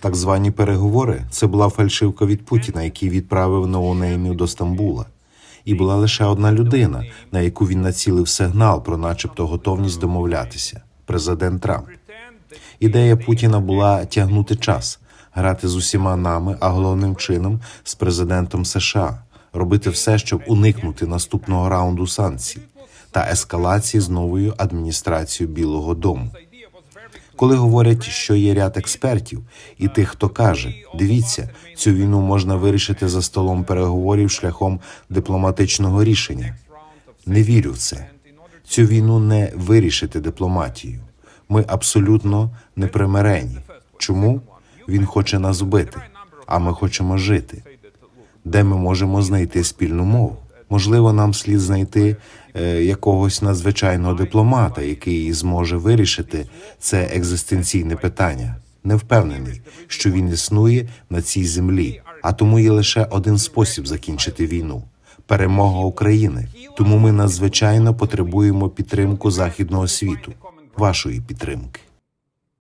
Так звані переговори це була фальшивка від Путіна, який відправив ноунеймів до Стамбула. І була лише одна людина, на яку він націлив сигнал про, начебто, готовність домовлятися президент Трамп. Ідея Путіна була тягнути час, грати з усіма нами, а головним чином з президентом США, робити все, щоб уникнути наступного раунду санкцій та ескалації з новою адміністрацією Білого Дому. Коли говорять, що є ряд експертів і тих, хто каже: дивіться, цю війну можна вирішити за столом переговорів шляхом дипломатичного рішення. Не вірю в це. Цю війну не вирішити дипломатією. Ми абсолютно непримирені. Чому він хоче нас вбити? А ми хочемо жити. Де ми можемо знайти спільну мову? Можливо, нам слід знайти е, якогось надзвичайного дипломата, який зможе вирішити це екзистенційне питання. Не впевнений, що він існує на цій землі, а тому є лише один спосіб закінчити війну перемога України. Тому ми надзвичайно потребуємо підтримку західного світу, вашої підтримки.